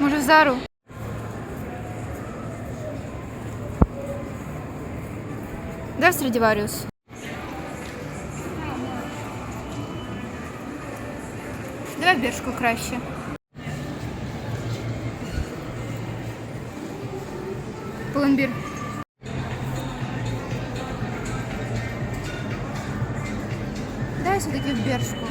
Може, в зару? Де в Страдіваріус? Давай в біршку краще. Пулембір. Дай все-таки в біршку.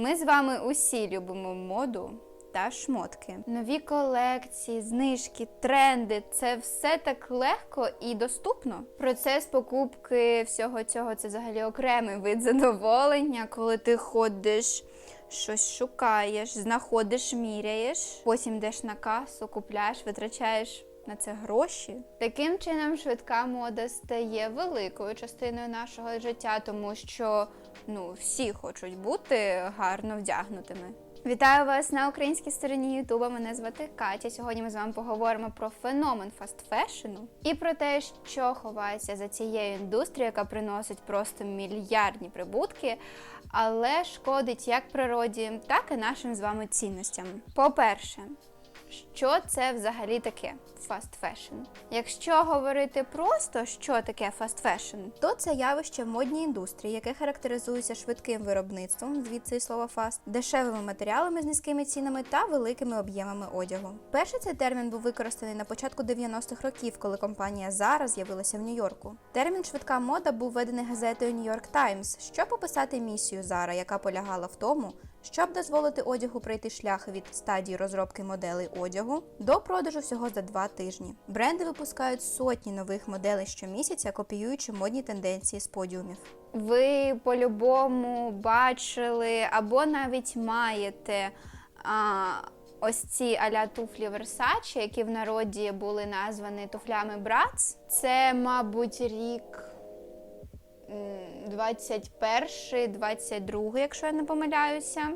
Ми з вами усі любимо моду та шмотки. Нові колекції, знижки, тренди це все так легко і доступно. Процес покупки всього цього це взагалі окремий вид задоволення, коли ти ходиш. Щось шукаєш, знаходиш, міряєш, потім йдеш на касу, купляєш, витрачаєш на це гроші. Таким чином, швидка мода стає великою частиною нашого життя, тому що ну всі хочуть бути гарно вдягнутими. Вітаю вас на українській стороні Ютуба. Мене звати Катя. Сьогодні ми з вами поговоримо про феномен фастфешену і про те, що ховається за цією індустрією, яка приносить просто мільярдні прибутки, але шкодить як природі, так і нашим з вами цінностям. По-перше, що це взагалі таке фаст фешн? Якщо говорити просто, що таке фаст фешн, то це явище в модній індустрії, яке характеризується швидким виробництвом, звідси і слово фаст, дешевими матеріалами з низькими цінами та великими об'ємами одягу. Перший цей термін був використаний на початку 90-х років, коли компанія Zara з'явилася в Нью-Йорку. Термін швидка мода був введений газетою New York Times, щоб описати місію Zara, яка полягала в тому, щоб дозволити одягу пройти шлях від стадії розробки моделей одягу до продажу всього за два тижні. Бренди випускають сотні нових моделей щомісяця, копіюючи модні тенденції з подіумів. Ви по-любому бачили або навіть маєте а, ось ці аля туфлі Versace, які в народі були названі туфлями Bratz. Це, мабуть, рік. 21-22, якщо я не помиляюся.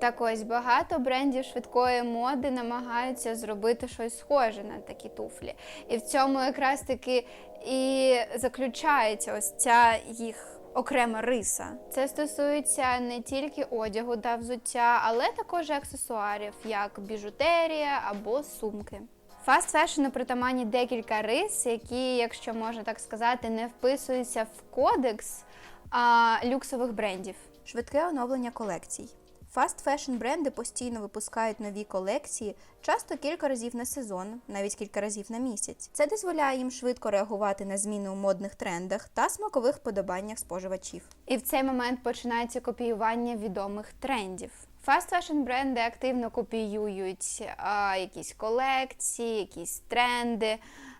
Так ось багато брендів швидкої моди намагаються зробити щось схоже на такі туфлі. І в цьому якраз таки і заключається ось ця їх окрема риса. Це стосується не тільки одягу та взуття, але також аксесуарів, як біжутерія або сумки. Фаст фешену притаманні декілька рис, які, якщо можна так сказати, не вписуються в кодекс а, люксових брендів. Швидке оновлення колекцій. Фаст фешн бренди постійно випускають нові колекції, часто кілька разів на сезон, навіть кілька разів на місяць. Це дозволяє їм швидко реагувати на зміни у модних трендах та смакових подобаннях споживачів. І в цей момент починається копіювання відомих трендів. Фаст фешн бренди активно копіюють а, якісь колекції, якісь тренди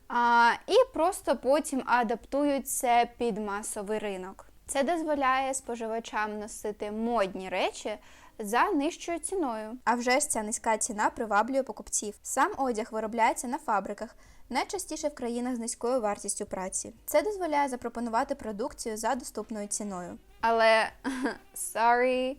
а, і просто потім адаптують це під масовий ринок. Це дозволяє споживачам носити модні речі за нижчою ціною. А вже ж ця низька ціна приваблює покупців. Сам одяг виробляється на фабриках, найчастіше в країнах з низькою вартістю праці. Це дозволяє запропонувати продукцію за доступною ціною. Але sorry,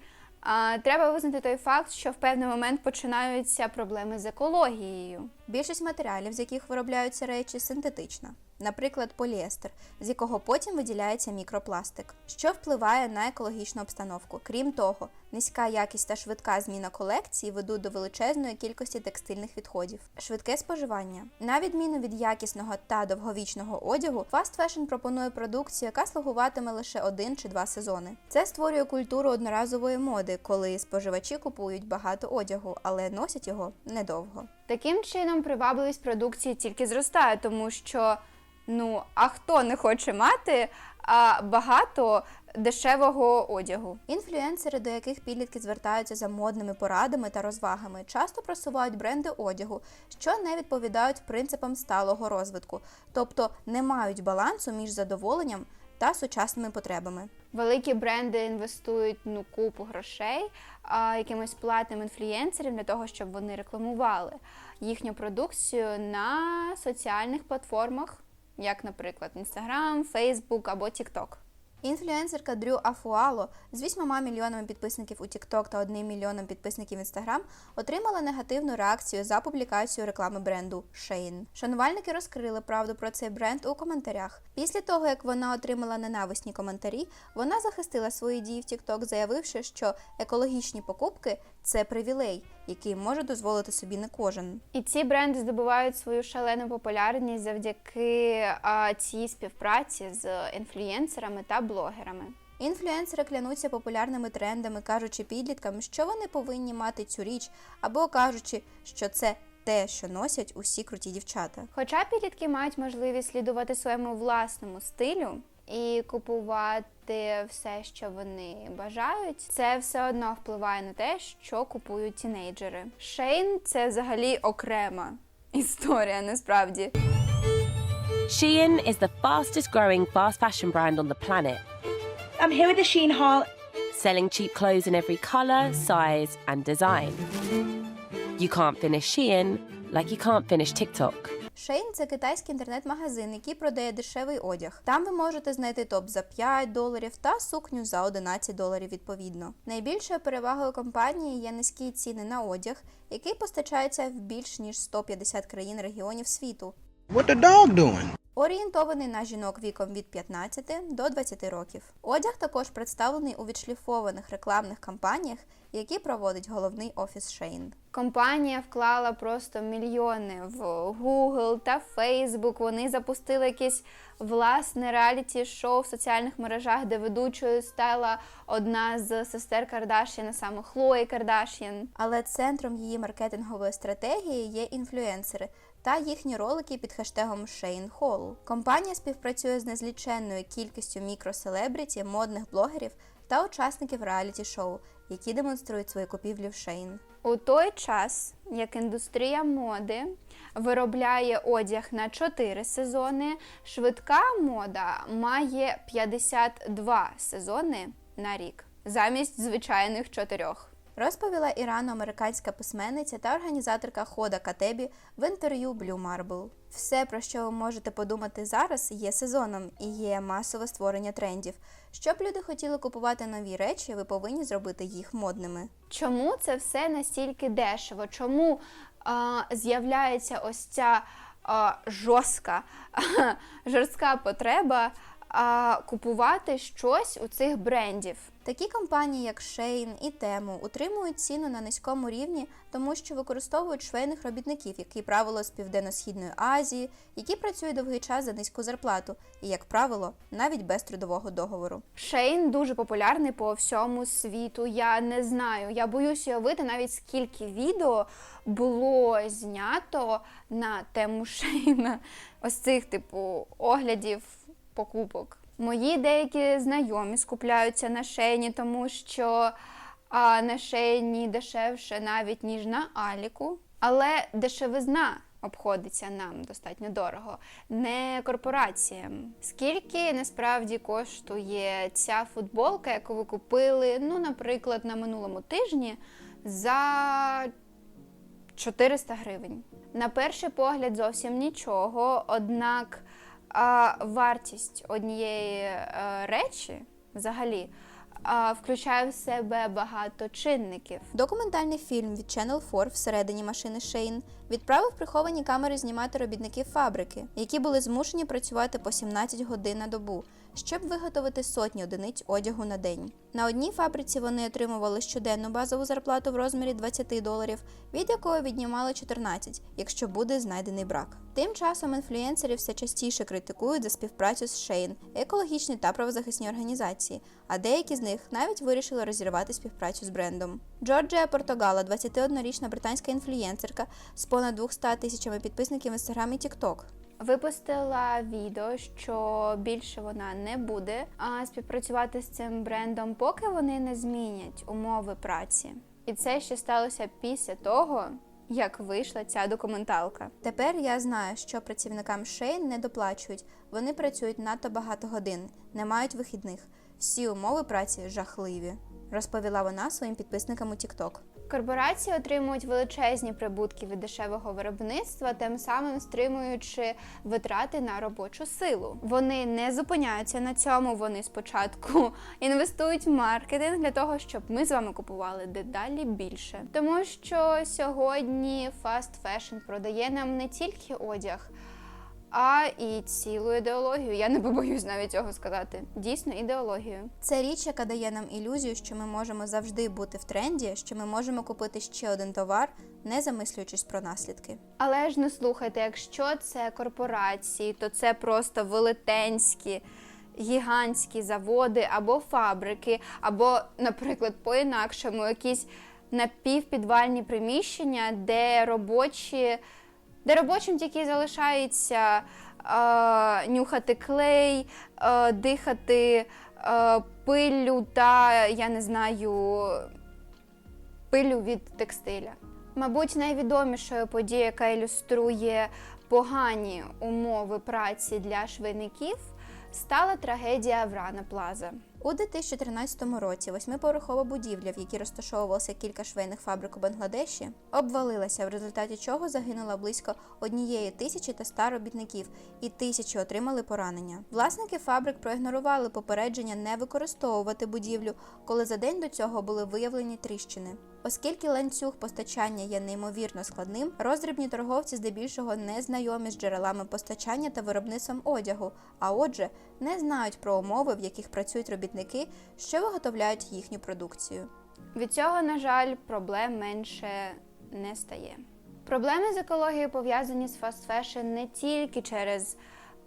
треба визнати той факт, що в певний момент починаються проблеми з екологією. Більшість матеріалів, з яких виробляються речі, синтетична. Наприклад, поліестер, з якого потім виділяється мікропластик, що впливає на екологічну обстановку. Крім того, низька якість та швидка зміна колекції ведуть до величезної кількості текстильних відходів. Швидке споживання. На відміну від якісного та довговічного одягу, фаст фешн пропонує продукцію, яка слугуватиме лише один чи два сезони. Це створює культуру одноразової моди, коли споживачі купують багато одягу, але носять його недовго. Таким чином, привабливість продукції тільки зростає, тому що ну а хто не хоче мати а, багато дешевого одягу? Інфлюенсери, до яких підлітки звертаються за модними порадами та розвагами, часто просувають бренди одягу, що не відповідають принципам сталого розвитку, тобто не мають балансу між задоволенням та сучасними потребами. Великі бренди інвестують ну купу грошей а, якимось платним інфлюенсерам для того, щоб вони рекламували їхню продукцію на соціальних платформах, як, наприклад, Instagram, Facebook або TikTok. Інфлюенсерка Дрю Афуало з 8 мільйонами підписників у TikTok та 1 мільйоном підписників в Instagram отримала негативну реакцію за публікацію реклами бренду Shein. Шанувальники розкрили правду про цей бренд у коментарях. Після того, як вона отримала ненависні коментарі, вона захистила свої дії в TikTok, заявивши, що екологічні покупки це привілей, який може дозволити собі не кожен. І ці бренди здобувають свою шалену популярність завдяки а, цій співпраці з інфлюєнсерами та блогерами. Інфлюенсери клянуться популярними трендами, кажучи підліткам, що вони повинні мати цю річ, або кажучи, що це те, що носять усі круті дівчата. Хоча підлітки мають можливість слідувати своєму власному стилю і купувати все, що вони бажають, це все одно впливає на те, що купують тінейджери. Шейн це взагалі окрема історія, насправді. Shein is the fastest growing fast fashion brand on the planet, I'm here with the Sheen haul. selling cheap clothes in every colour, size, and design. You can't finish Shein like you can't finish TikTok. Шейн це китайський інтернет-магазин, який продає дешевий одяг. Там ви можете знайти топ за 5 доларів та сукню за 11 доларів відповідно. Найбільшою перевагою компанії є низькі ціни на одяг, який постачається в більш ніж 150 країн регіонів світу. What the dog doing? Орієнтований на жінок віком від 15 до 20 років. Одяг також представлений у відшліфованих рекламних кампаніях, які проводить головний офіс Шейн. Компанія вклала просто мільйони в Google та Facebook. Вони запустили якесь власне реаліті-шоу в соціальних мережах, де ведучою стала одна з сестер Кардашян, а саме Хлої Кардашян. Але центром її маркетингової стратегії є інфлюенсери та їхні ролики під хештегом Shane Hall. Компанія співпрацює з незліченною кількістю мікроселебріті, модних блогерів та учасників реаліті-шоу, які демонструють свої купівлі в Шейн. У той час, як індустрія моди виробляє одяг на 4 сезони, швидка мода має 52 сезони на рік замість звичайних чотирьох. Розповіла ірано-американська письменниця та організаторка хода Катебі в інтерв'ю Blue Marble. Все, про що ви можете подумати зараз, є сезоном і є масове створення трендів. Щоб люди хотіли купувати нові речі, ви повинні зробити їх модними. Чому це все настільки дешево? Чому а, з'являється ось ця а, жорстка, жорстка потреба а, купувати щось у цих брендів. Такі компанії, як Shein і Temu, утримують ціну на низькому рівні, тому що використовують швейних робітників, які правило з Південно-Східної Азії, які працюють довгий час за низьку зарплату, і, як правило, навіть без трудового договору. Шейн дуже популярний по всьому світу. Я не знаю. Я боюсь уявити навіть скільки відео було знято на тему Шейна. Ось цих типу оглядів покупок. Мої деякі знайомі скупляються на шейні, тому що а, на шейні дешевше навіть ніж на Аліку. Але дешевизна обходиться нам достатньо дорого, не корпораціям. Скільки насправді коштує ця футболка, яку ви купили, ну, наприклад, на минулому тижні за 400 гривень. На перший погляд зовсім нічого, однак а, вартість однієї а, речі взагалі включає в себе багато чинників. Документальний фільм від Channel 4 всередині машини Шейн відправив приховані камери знімати робітників фабрики, які були змушені працювати по 17 годин на добу, щоб виготовити сотні одиниць одягу на день. На одній фабриці вони отримували щоденну базову зарплату в розмірі 20 доларів, від якої віднімали 14, якщо буде знайдений брак. Тим часом інфлюенсери все частіше критикують за співпрацю з Шейн, екологічні та правозахисні організації, а деякі з них навіть вирішили розірвати співпрацю з брендом. Джорджія Портогала, 21-річна британська інфлюєнсерка з понад 200 тисячами підписників в інстаграм і TikTok. Випустила відео, що більше вона не буде а, співпрацювати з цим брендом, поки вони не змінять умови праці. І це ще сталося після того, як вийшла ця документалка. Тепер я знаю, що працівникам Шейн не доплачують. Вони працюють надто багато годин, не мають вихідних. Всі умови праці жахливі, розповіла вона своїм підписникам у TikTok. Корпорації отримують величезні прибутки від дешевого виробництва, тим самим стримуючи витрати на робочу силу. Вони не зупиняються на цьому. Вони спочатку інвестують в маркетинг для того, щоб ми з вами купували дедалі більше. Тому що сьогодні фаст фешн продає нам не тільки одяг. А і цілу ідеологію. Я не побоюсь навіть цього сказати. Дійсно, ідеологію. Це річ, яка дає нам ілюзію, що ми можемо завжди бути в тренді, що ми можемо купити ще один товар, не замислюючись про наслідки. Але ж не слухайте, якщо це корпорації, то це просто велетенські. Гігантські заводи або фабрики, або, наприклад, по-інакшому, якісь напівпідвальні приміщення, де робочі, де робочим тільки залишається е, нюхати клей, е, дихати е, пиллю та я не знаю пилю від текстиля. Мабуть, найвідомішою подією, яка ілюструє погані умови праці для швейників, стала трагедія в Рана Плаза. У 2013 році восьмиповерхова будівля, в якій розташовувалося кілька швейних фабрик у Бангладеші, обвалилася, в результаті чого загинуло близько однієї тисячі та ста робітників, і тисячі отримали поранення. Власники фабрик проігнорували попередження не використовувати будівлю, коли за день до цього були виявлені тріщини. Оскільки ланцюг постачання є неймовірно складним, роздрібні торговці здебільшого не знайомі з джерелами постачання та виробництвом одягу, а отже, не знають про умови, в яких працюють робітники, що виготовляють їхню продукцію. Від цього, на жаль, проблем менше не стає. Проблеми з екологією пов'язані з фастфешн не тільки через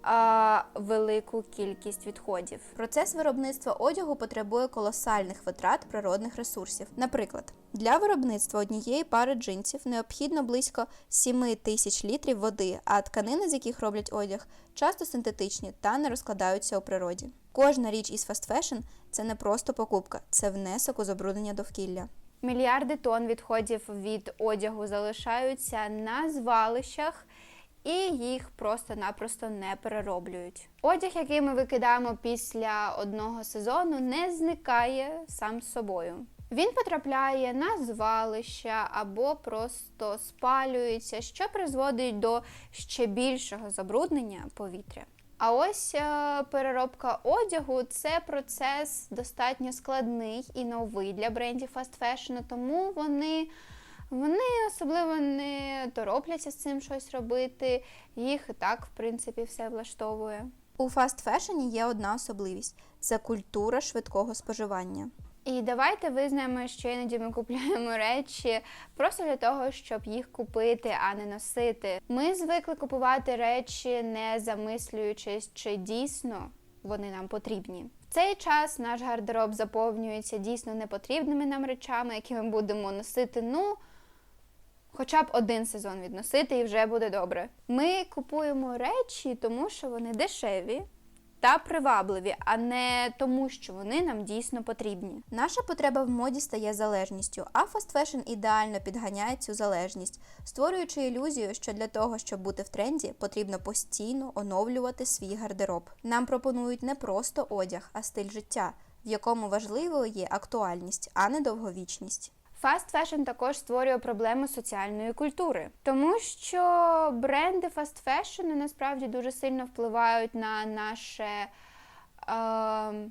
а, велику кількість відходів. Процес виробництва одягу потребує колосальних витрат природних ресурсів. Наприклад, для виробництва однієї пари джинсів необхідно близько 7 тисяч літрів води, а тканини, з яких роблять одяг, часто синтетичні та не розкладаються у природі. Кожна річ із фастфешн – це не просто покупка, це внесок у забруднення довкілля. Мільярди тонн відходів від одягу залишаються на звалищах. І їх просто-напросто не перероблюють. Одяг, який ми викидаємо після одного сезону, не зникає сам собою. Він потрапляє на звалища або просто спалюється, що призводить до ще більшого забруднення повітря. А ось е, переробка одягу це процес достатньо складний і новий для брендів фаст фешну, тому вони. Вони особливо не торопляться з цим щось робити. Їх і так, в принципі, все влаштовує. У фастфешені є одна особливість це культура швидкого споживання. І давайте визнаємо, що іноді ми купуємо речі просто для того, щоб їх купити, а не носити. Ми звикли купувати речі, не замислюючись, чи дійсно вони нам потрібні. В цей час наш гардероб заповнюється дійсно непотрібними нам речами, які ми будемо носити. Ну. Хоча б один сезон відносити і вже буде добре. Ми купуємо речі, тому що вони дешеві та привабливі, а не тому, що вони нам дійсно потрібні. Наша потреба в моді стає залежністю, а фастфешн ідеально підганяє цю залежність, створюючи ілюзію, що для того, щоб бути в тренді, потрібно постійно оновлювати свій гардероб. Нам пропонують не просто одяг, а стиль життя, в якому важливою є актуальність, а не довговічність. Фаст фешн також створює проблему соціальної культури, тому що бренди фаст фешну насправді дуже сильно впливають на наше е,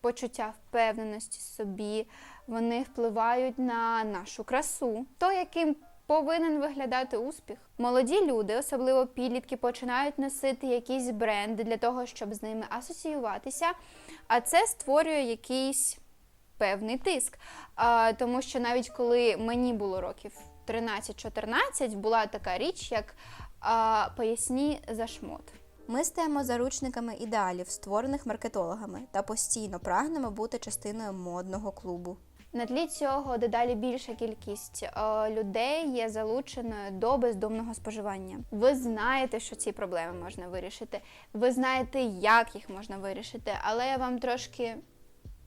почуття впевненості собі. Вони впливають на нашу красу, то яким повинен виглядати успіх. Молоді люди, особливо підлітки, починають носити якісь бренди для того, щоб з ними асоціюватися, а це створює якийсь певний тиск. А, тому що навіть коли мені було років 13-14, була така річ, як а, поясні за шмот. Ми стаємо заручниками ідеалів, створених маркетологами, та постійно прагнемо бути частиною модного клубу. На тлі цього дедалі більша кількість е, людей є залученою до бездумного споживання. Ви знаєте, що ці проблеми можна вирішити. Ви знаєте, як їх можна вирішити, але я вам трошки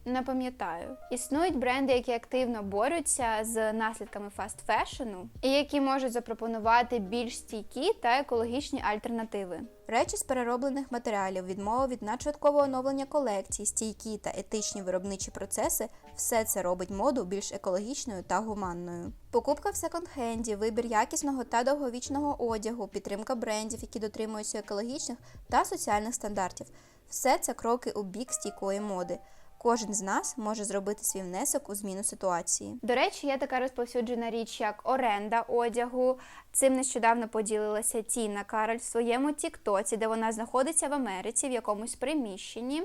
Не пам'ятаю. Існують бренди, які активно борються з наслідками фаст-фешену і які можуть запропонувати більш стійкі та екологічні альтернативи. Речі з перероблених матеріалів, відмова від надшвидкового оновлення колекцій, стійкі та етичні виробничі процеси все це робить моду більш екологічною та гуманною. Покупка в секонд-хенді, вибір якісного та довговічного одягу, підтримка брендів, які дотримуються екологічних та соціальних стандартів все це кроки у бік стійкої моди. Кожен з нас може зробити свій внесок у зміну ситуації. До речі, є така розповсюджена річ, як оренда одягу. Цим нещодавно поділилася Тіна Кароль в своєму Тіктоці, де вона знаходиться в Америці в якомусь приміщенні.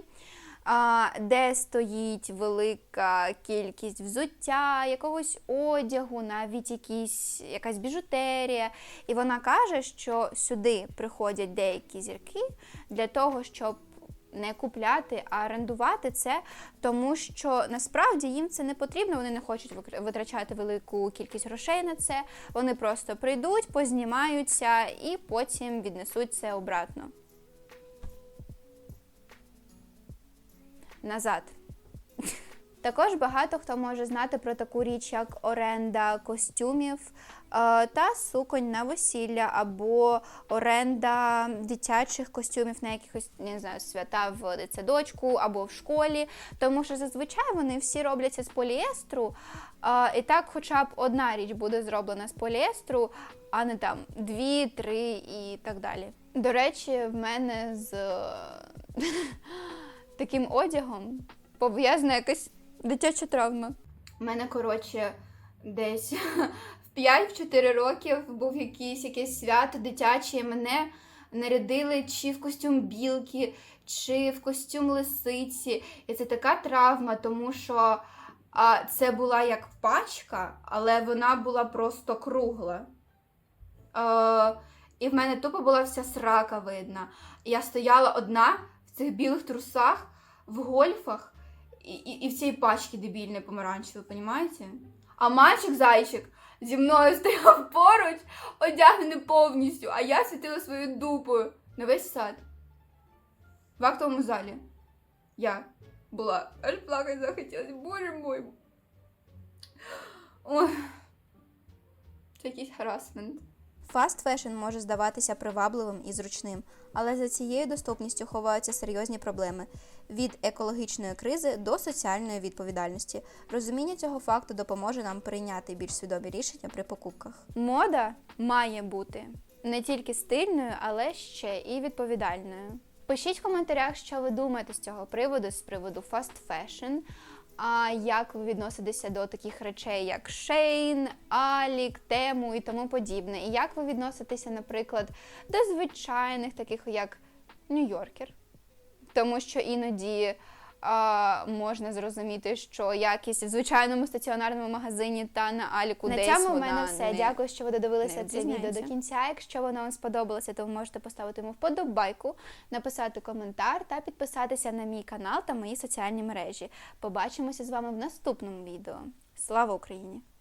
Де стоїть велика кількість взуття, якогось одягу, навіть якісь, якась біжутерія. І вона каже, що сюди приходять деякі зірки для того, щоб не купляти, а орендувати це, тому що насправді їм це не потрібно, вони не хочуть витрачати велику кількість грошей на це. Вони просто прийдуть, познімаються і потім віднесуть це обратно. Назад. Також багато хто може знати про таку річ, як оренда костюмів е, та суконь на весілля, або оренда дитячих костюмів на якихось не знаю, свята в дитсадочку або в школі. Тому що зазвичай вони всі робляться з поліестру. е, І так, хоча б одна річ буде зроблена з поліестру, а не там дві, три і так далі. До речі, в мене з таким одягом пов'язана якась дитяча травма. У мене, коротше, десь в 5-4 років був якийсь якесь свято дитяче, і мене нарядили чи в костюм білки, чи в костюм лисиці. І це така травма, тому що а, це була як пачка, але вона була просто кругла. Е, і в мене тупо була вся срака видна. Я стояла одна в цих білих трусах, в гольфах і, і в цій пачці дебільної помаранчевої, понімаєте? А мальчик-зайчик зі мною стояв поруч, одягнений повністю, а я світила свою дупою на весь сад. В актовому залі. Я була. Аж плакати захотілося. Боже мой. Ой. Це якийсь харасмент. Фаст фешн може здаватися привабливим і зручним, але за цією доступністю ховаються серйозні проблеми від екологічної кризи до соціальної відповідальності. Розуміння цього факту допоможе нам прийняти більш свідомі рішення при покупках. Мода має бути не тільки стильною, але ще і відповідальною. Пишіть в коментарях, що ви думаєте з цього приводу, з приводу fast fashion. А як ви відноситеся до таких речей, як Шейн, Алік, Тему і тому подібне? І як ви відноситеся, наприклад, до звичайних таких, як Нью-Йоркер? Тому що іноді а, можна зрозуміти, що якість в звичайному стаціонарному магазині та на Аліку На десь цьому в вона мене все. не- Дякую, що ви додивилися не це відео до кінця. Якщо воно вам сподобалося, то ви можете поставити йому вподобайку, написати коментар та підписатися на мій канал та мої соціальні мережі. Побачимося з вами в наступному відео. Слава Україні!